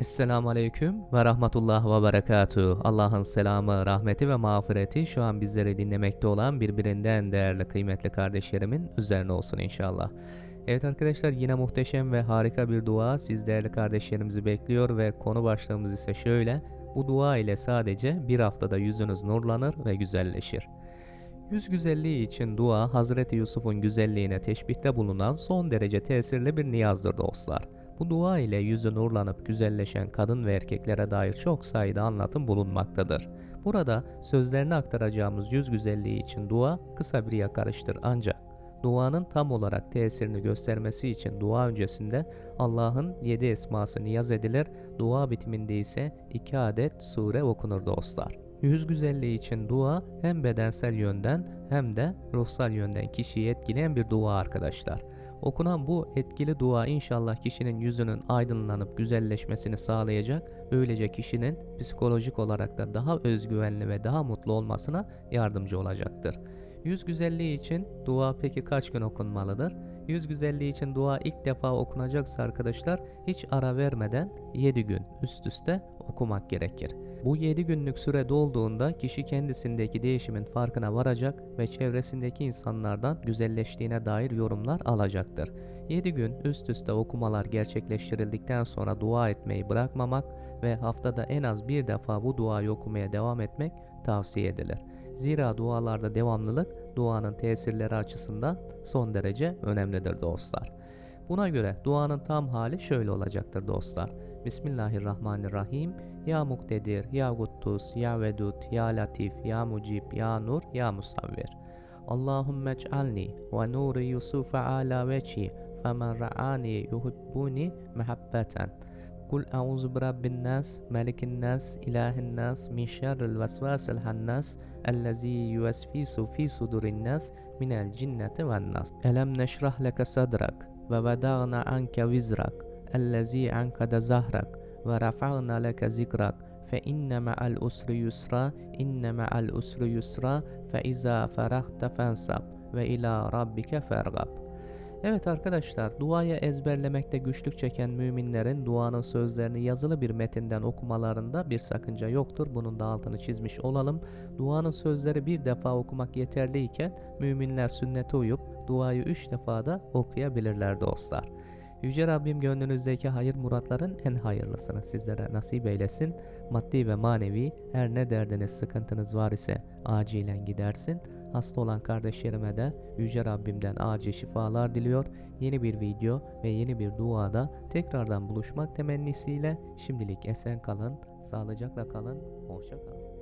Esselamu Aleyküm ve Rahmetullah ve Berekatuhu. Allah'ın selamı, rahmeti ve mağfireti şu an bizleri dinlemekte olan birbirinden değerli kıymetli kardeşlerimin üzerine olsun inşallah. Evet arkadaşlar yine muhteşem ve harika bir dua siz değerli kardeşlerimizi bekliyor ve konu başlığımız ise şöyle. Bu dua ile sadece bir haftada yüzünüz nurlanır ve güzelleşir. Yüz güzelliği için dua Hazreti Yusuf'un güzelliğine teşbihte bulunan son derece tesirli bir niyazdır dostlar. Bu dua ile yüzü nurlanıp güzelleşen kadın ve erkeklere dair çok sayıda anlatım bulunmaktadır. Burada sözlerini aktaracağımız yüz güzelliği için dua kısa bir yakarıştır ancak duanın tam olarak tesirini göstermesi için dua öncesinde Allah'ın yedi esması niyaz edilir, dua bitiminde ise iki adet sure okunur dostlar. Yüz güzelliği için dua hem bedensel yönden hem de ruhsal yönden kişiyi etkileyen bir dua arkadaşlar. Okunan bu etkili dua inşallah kişinin yüzünün aydınlanıp güzelleşmesini sağlayacak, böylece kişinin psikolojik olarak da daha özgüvenli ve daha mutlu olmasına yardımcı olacaktır. Yüz güzelliği için dua peki kaç gün okunmalıdır? Yüz güzelliği için dua ilk defa okunacaksa arkadaşlar hiç ara vermeden 7 gün üst üste okumak gerekir. Bu 7 günlük süre dolduğunda kişi kendisindeki değişimin farkına varacak ve çevresindeki insanlardan güzelleştiğine dair yorumlar alacaktır. 7 gün üst üste okumalar gerçekleştirildikten sonra dua etmeyi bırakmamak ve haftada en az bir defa bu duayı okumaya devam etmek tavsiye edilir. Zira dualarda devamlılık duanın tesirleri açısından son derece önemlidir dostlar. Buna göre duanın tam hali şöyle olacaktır dostlar. Bismillahirrahmanirrahim. يا مقتدر يا قدوس يا ودود يا لطيف يا مجيب يا نور يا مصور. اللهم اجعلني ونور يوسف على وجهي فمن رآني يحبني محبة. قل أعوذ برب الناس ملك الناس إله الناس من شر الوسواس الخناس الذي يوسوس في صدور الناس من الجنة والناس. ألم نشرح لك صدرك ووضعنا عنك وزرك الذي عنقد ظهرك ve rafa'na leke zikrak fe inne ma'al usri yusra inne ma'al usri yusra fe iza ferahte fensab ve ila rabbike fergab Evet arkadaşlar, duaya ezberlemekte güçlük çeken müminlerin duanın sözlerini yazılı bir metinden okumalarında bir sakınca yoktur. Bunun da altını çizmiş olalım. Duanın sözleri bir defa okumak yeterliyken müminler sünnete uyup duayı üç defa da okuyabilirler dostlar. Yüce Rabbim gönlünüzdeki hayır muratların en hayırlısını sizlere nasip eylesin. Maddi ve manevi her ne derdiniz sıkıntınız var ise acilen gidersin. Hasta olan kardeşlerime de Yüce Rabbimden acil şifalar diliyor. Yeni bir video ve yeni bir duada tekrardan buluşmak temennisiyle şimdilik esen kalın, sağlıcakla kalın, hoşça kalın.